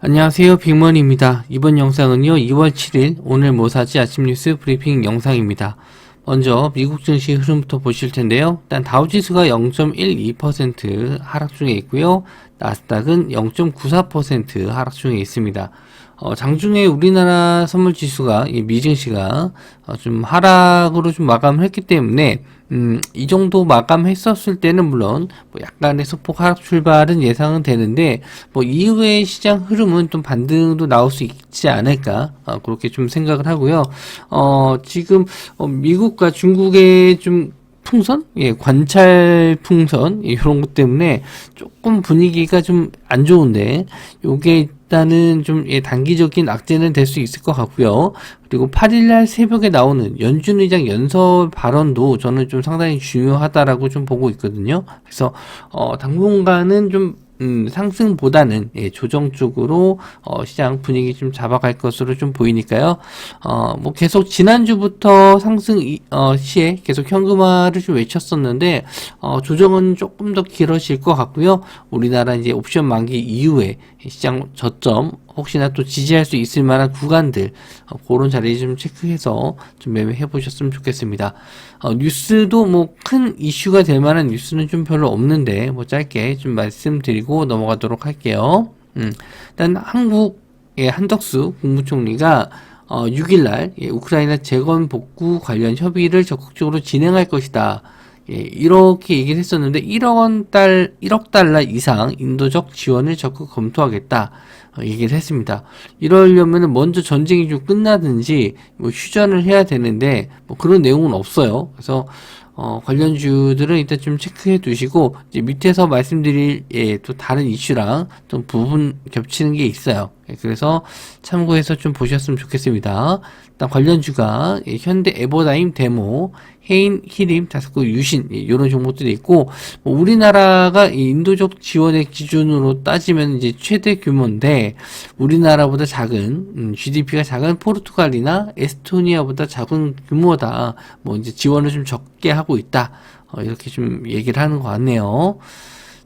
안녕하세요. 빅먼입니다. 이번 영상은요, 2월 7일 오늘 모사지 아침 뉴스 브리핑 영상입니다. 먼저 미국 증시 흐름부터 보실 텐데요. 일단 다우지수가 0.12% 하락 중에 있고요. 나스닥은 0.94% 하락 중에 있습니다. 어, 장중에 우리나라 선물 지수가 이 미증시가 어, 좀 하락으로 좀 마감을 했기 때문에 음, 이 정도 마감했었을 때는 물론 뭐 약간의 소폭 하락 출발은 예상은 되는데 뭐 이후의 시장 흐름은 좀 반등도 나올 수 있지 않을까 어, 그렇게 좀 생각을 하고요. 어, 지금 어, 미국과 중국의 좀 풍선? 예, 관찰 풍선, 예, 이런 것 때문에 조금 분위기가 좀 안 좋은데, 요게 일단은 좀, 예, 단기적인 악재는 될 수 있을 것 같고요. 그리고 8일날 새벽에 나오는 연준 의장 연설 발언도 저는 좀 상당히 중요하다라고 좀 보고 있거든요. 그래서, 어, 당분간은 좀, 음, 상승보다는 예, 조정 쪽으로 어, 시장 분위기 좀 잡아갈 것으로 좀 보이니까요. 어, 뭐 계속 지난주부터 상승 이, 어, 시에 계속 현금화를 좀 외쳤었는데 어, 조정은 조금 더 길어질 것 같고요. 우리나라 이제 옵션 만기 이후에 시장 저점 혹시나 또 지지할 수 있을 만한 구간들 어, 그런 자리 좀 체크해서 좀 매매해 보셨으면 좋겠습니다. 어, 뉴스도 뭐 큰 이슈가 될 만한 뉴스는 좀 별로 없는데 뭐 짧게 좀 말씀드리고 넘어가도록 할게요. 음, 일단 한국의 한덕수 국무총리가 어, 6일날 예, 우크라이나 재건 복구 관련 협의를 적극적으로 진행할 것이다. 예, 이렇게 얘기를 했었는데 1억 원 달, 1억 달러 이상 인도적 지원을 적극 검토하겠다. 어, 얘기를 했습니다. 이러려면 먼저 전쟁이 좀 끝나든지 뭐 휴전을 해야 되는데 뭐 그런 내용은 없어요. 그래서 어, 관련주들은 일단 좀 체크해 두시고 이제 밑에서 말씀드릴 예, 또 다른 이슈랑 좀 부분 겹치는 게 있어요. 예, 그래서 참고해서 좀 보셨으면 좋겠습니다. 일단 관련주가 예, 현대 에버다임 데모, 해인, 히림, 다스코, 유신 예, 이런 종목들이 있고 뭐 우리나라가 이 인도적 지원의 기준으로 따지면 이제 최대 규모인데 우리나라보다 작은 음, GDP가 작은 포르투갈이나 에스토니아보다 작은 규모다. 뭐 이제 지원을 좀 적게 하고 있다. 어, 이렇게 좀 얘기를 하는 것 같네요.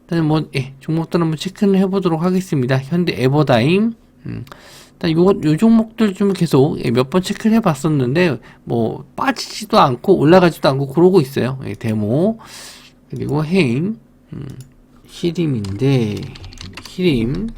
일단 뭐 예, 종목들 한번 체크를 해보도록 하겠습니다. 현대 에버다임 음, 일단 요, 요 종목들 좀 계속 예, 몇번 체크를 해봤었는데 뭐 빠지지도 않고 올라가지도 않고 그러고 있어요. 예, 데모 그리고 헤임 음, 히림인데 히림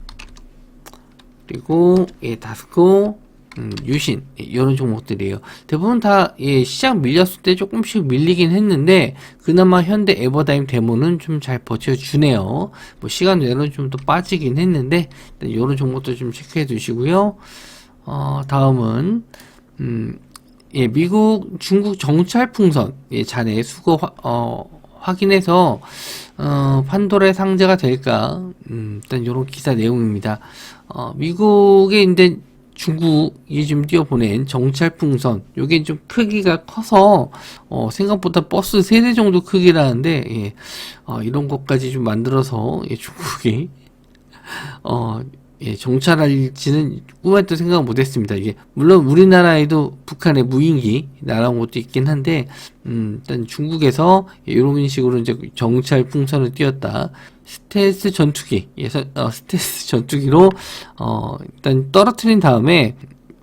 그리고 예, 다스코 음, 유신 예, 이런 종목들이에요. 대부분 다 예, 시장 밀렸을 때 조금씩 밀리긴 했는데 그나마 현대 에버다임 데모는 좀 잘 버텨주네요. 뭐 시간 외로는 좀 더 빠지긴 했는데 이런 종목들 좀 체크해 두시고요. 어, 다음은 음, 예, 미국, 중국 정찰 풍선 예, 잔해 수거 화, 어, 확인해서 어, 판도라의 상자가 될까? 음, 일단 이런 기사 내용입니다. 어, 미국의 이제 중국이 좀 띄워보낸 정찰풍선 요게 좀 크기가 커서 어, 생각보다 버스 세 대 정도 크기라는데 예, 어, 이런 것까지 좀 만들어서 예, 중국이 어, 예, 정찰할지는 꿈에도 생각 못했습니다. 이게 물론 우리나라에도 북한의 무인기 날아온 것도 있긴 한데 음, 일단 중국에서 이런 식으로 이제 정찰 풍선을 띄웠다. 스텔스 전투기, 예, 서- 어, 스텔스 전투기로 어, 일단 떨어뜨린 다음에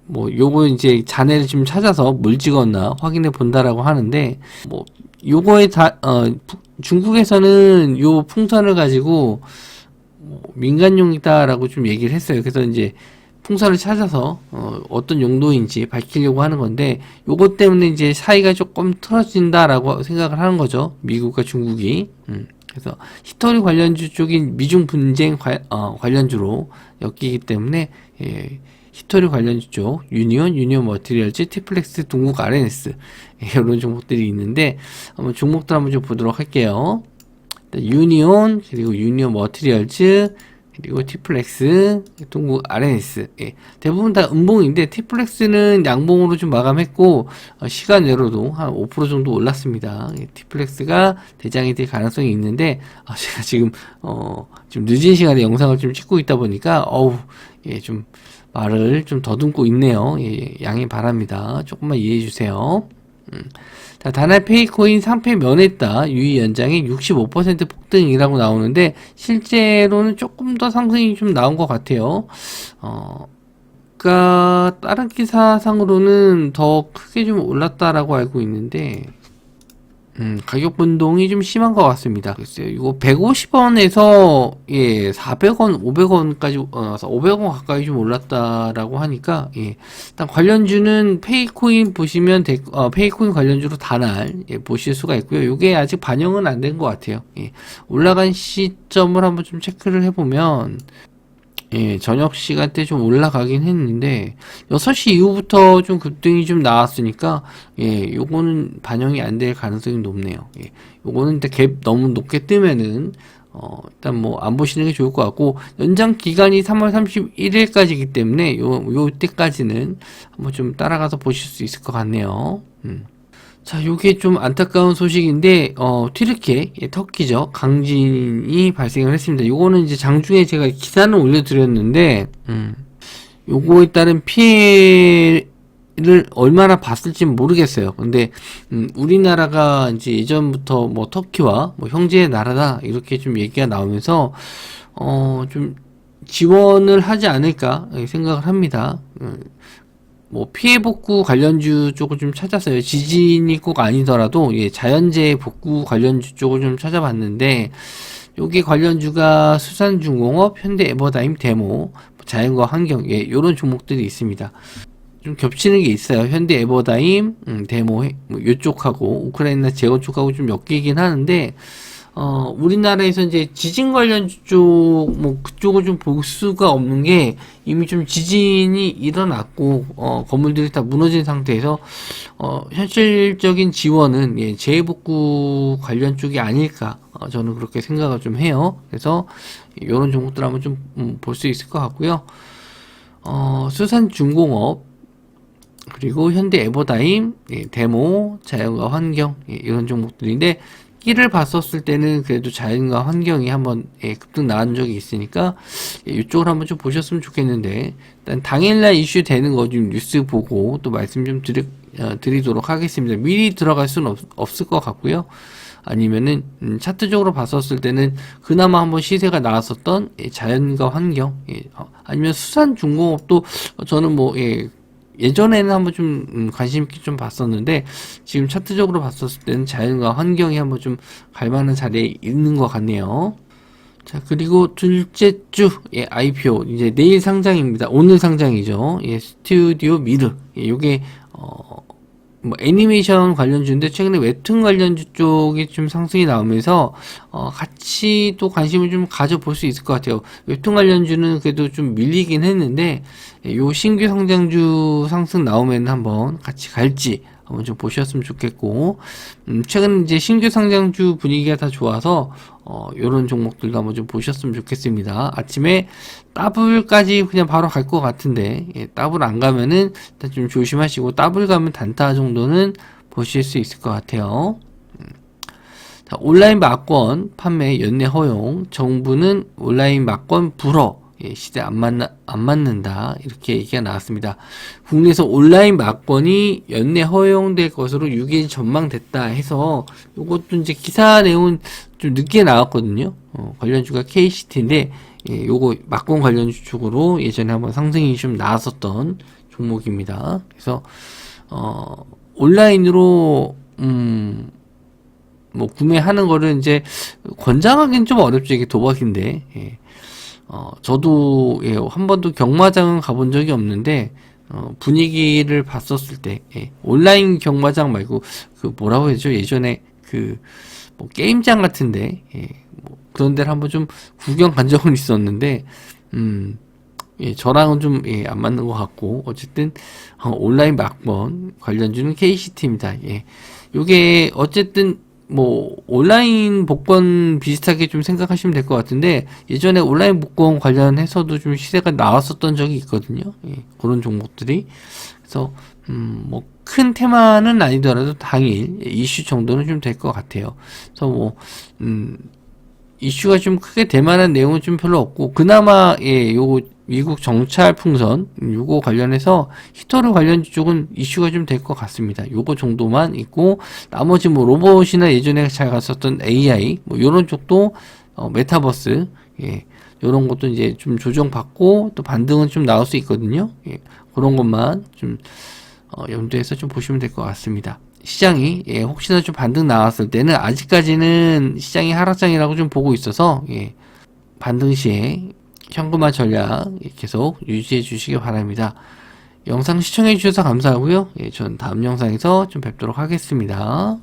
뭐 요거 이제 잔해를 좀 찾아서 물 찍었나 확인해 본다라고 하는데 뭐 요거에 다 어, 부- 중국에서는 요 풍선을 가지고 뭐 민간용이다라고 좀 얘기를 했어요. 그래서 이제 풍선을 찾아서 어, 어떤 용도인지 밝히려고 하는 건데 요것 때문에 이제 사이가 조금 틀어진다라고 생각을 하는 거죠. 미국과 중국이. 음, 그래서 히터리 관련주 쪽인 미중 분쟁 관, 어, 관련주로 엮이기 때문에 예, 히터리 관련주 쪽 유니온, 유니온 머티리얼즈, 티플렉스, 동국 RNS 예, 이런 종목들이 있는데 한번 종목들 한번 좀 보도록 할게요. 일단 유니온 그리고 유니온 머티리얼즈 그리고 티플렉스 동국 RNS 예, 대부분 다 음봉인데 티플렉스는 양봉으로 좀 마감했고 어, 시간 외로도 한 5% 정도 올랐습니다. 예, 티플렉스가 대장이 될 가능성이 있는데 아, 제가 지금 어, 좀 늦은 시간에 영상을 좀 찍고 있다 보니까 어우 예, 좀 말을 좀 더듬고 있네요. 예, 양해 바랍니다. 조금만 이해해 주세요. 음. 자, 다날 페이코인 상패 면했다. 유의 연장이 65% 폭등이라고 나오는데 실제로는 조금 더 상승이 좀 나온 것 같아요. 어, 그러니까 다른 기사상으로는 더 크게 좀 올랐다라고 알고 있는데 음, 가격 변동이 좀 심한 것 같습니다. 글쎄요, 이거 150원에서, 예, 400원, 500원까지, 어, 500원 가까이 좀 올랐다라고 하니까, 예. 일단 관련주는 페이코인 보시면, 데, 어, 페이코인 관련주로 다날, 예, 보실 수가 있고요. 이게 아직 반영은 안 된 것 같아요. 예. 올라간 시점을 한번 좀 체크를 해보면, 예, 저녁 시간대 좀 올라가긴 했는데 6시 이후부터 좀 급등이 좀 나왔으니까 예, 요거는 반영이 안 될 가능성이 높네요. 예. 요거는 일단 갭 너무 높게 뜨면은 어, 일단 뭐 안 보시는 게 좋을 것 같고 연장 기간이 3월 31일까지이기 때문에 요 요때까지는 한번 좀 따라가서 보실 수 있을 것 같네요. 음. 자, 요게 좀 안타까운 소식인데, 어, 튀르키예, 예, 터키죠. 강진이 발생을 했습니다. 요거는 이제 장중에 제가 기사는 올려드렸는데, 음, 요거에 따른 피해를 얼마나 봤을지 모르겠어요. 근데, 음, 우리나라가 이제 예전부터 뭐 터키와 뭐 형제의 나라다, 이렇게 좀 얘기가 나오면서, 어, 좀 지원을 하지 않을까 생각을 합니다. 음, 뭐 피해 복구 관련주 쪽을 좀 찾았어요. 지진이 꼭 아니더라도 예, 자연재해 복구 관련주 쪽을 좀 찾아봤는데 여기 관련주가 수산중공업, 현대에버다임, 데모, 자연과 환경 예, 이런 종목들이 있습니다. 좀 겹치는 게 있어요. 현대 에버다임, 음, 데모 뭐 이쪽하고 우크라이나 재건 쪽하고 좀 엮이긴 하는데 어, 우리나라에서 이제 지진 관련 쪽, 뭐, 그쪽을 좀 볼 수가 없는 게 이미 좀 지진이 일어났고, 어, 건물들이 다 무너진 상태에서, 어, 현실적인 지원은, 예, 재해복구 관련 쪽이 아닐까, 어, 저는 그렇게 생각을 좀 해요. 그래서, 이런 종목들 한번 좀, 음, 볼수 있을 것 같고요. 어, 수산중공업, 그리고 현대 에버다임, 예, 데모, 자연과 환경, 예, 이런 종목들인데, 끼를 봤었을 때는 그래도 자연과 환경이 한번 예, 급등 나온 적이 있으니까 예, 이쪽을 한번 좀 보셨으면 좋겠는데 일단 당일날 이슈 되는 거 좀 뉴스 보고 또 말씀 좀 드리, 어, 드리도록 하겠습니다. 미리 들어갈 수는 없, 을 것 같고요. 아니면은 음, 차트적으로 봤었을 때는 그나마 한번 시세가 나왔었던 예, 자연과 환경 예, 어, 아니면 수산 중공업도 저는 뭐 예, 예전에는 한번 좀 음, 관심 있게 좀 봤었는데 지금 차트적으로 봤었을 때는 자연과 환경이 한번 좀 갈만한 자리에 있는 것 같네요. 자 그리고 둘째 주 예, IPO 이제 내일 상장입니다. 오늘 상장이죠. 예, 스튜디오 미르 예, 요게 어, 뭐 애니메이션 관련주인데 최근에 웹툰 관련주 쪽이 좀 상승이 나오면서 어 같이 또 관심을 좀 가져볼 수 있을 것 같아요. 웹툰 관련주는 그래도 좀 밀리긴 했는데 요 신규 상장주 상승 나오면 한번 같이 갈지 한번 좀 보셨으면 좋겠고 음 최근 이제 신규 상장주 분위기가 다 좋아서 어 요런 종목들도 한번 좀 보셨으면 좋겠습니다. 아침에 더블까지 그냥 바로 갈 것 같은데 예, 더블 안 가면은 일단 좀 조심하시고 더블 가면 단타 정도는 보실 수 있을 것 같아요. 음. 자, 온라인 막권 판매 연내 허용 정부는 온라인 막권 불허 예, 시대 안 맞나 안 맞는다 이렇게 얘기가 나왔습니다. 국내에서 온라인 막권이 연내 허용될 것으로 6일 전망됐다 해서 이것도 이제 기사 내용은 좀 늦게 나왔거든요. 어, 관련주가 KCT인데 예, 요거 막권 관련주 쪽으로 예전에 한번 상승이 좀 나왔었던 종목입니다. 그래서 어, 온라인으로 음. 뭐 구매하는 거를 이제 권장하기는 좀 어렵죠 이게 도박인데 예. 어, 저도 예, 한 번도 경마장은 가본 적이 없는데 어, 분위기를 봤었을 때 예, 온라인 경마장 말고 그 뭐라고 해야죠 예전에 그 뭐 게임장 같은데 예, 뭐 그런 데를 한번 좀 구경 간 적은 있었는데 음 예, 저랑은 좀, 예, 안 맞는 것 같고, 어쨌든, 어, 온라인 막번 관련주는 KCT입니다. 예. 요게, 어쨌든, 뭐 온라인 복권 비슷하게 좀 생각하시면 될 것 같은데 예전에 온라인 복권 관련해서도 좀 시세가 나왔었던 적이 있거든요. 예, 그런 종목들이 그래서 음, 뭐 큰 테마는 아니더라도 당일 이슈 정도는 좀 될 것 같아요. 그래서 뭐 음, 이슈가 좀 크게 될 만한 내용은 좀 별로 없고 그나마 예 요거 미국 정찰 풍선 요거 관련해서 히터르 관련 쪽은 이슈가 좀 될 것 같습니다. 요거 정도만 있고 나머지 뭐 로봇이나 예전에 잘 갔었던 AI 뭐 요런 쪽도 어, 메타버스 예 요런 것도 이제 좀 조정받고 또 반등은 좀 나올 수 있거든요. 예, 그런 것만 좀 어, 염두에서 좀 보시면 될 것 같습니다. 시장이 예, 혹시나 좀 반등 나왔을 때는 아직까지는 시장이 하락장이라고 좀 보고 있어서 예, 반등 시에 현금화 전략 예, 계속 유지해 주시기 바랍니다. 영상 시청해 주셔서 감사하고요. 예, 전 다음 영상에서 좀 뵙도록 하겠습니다.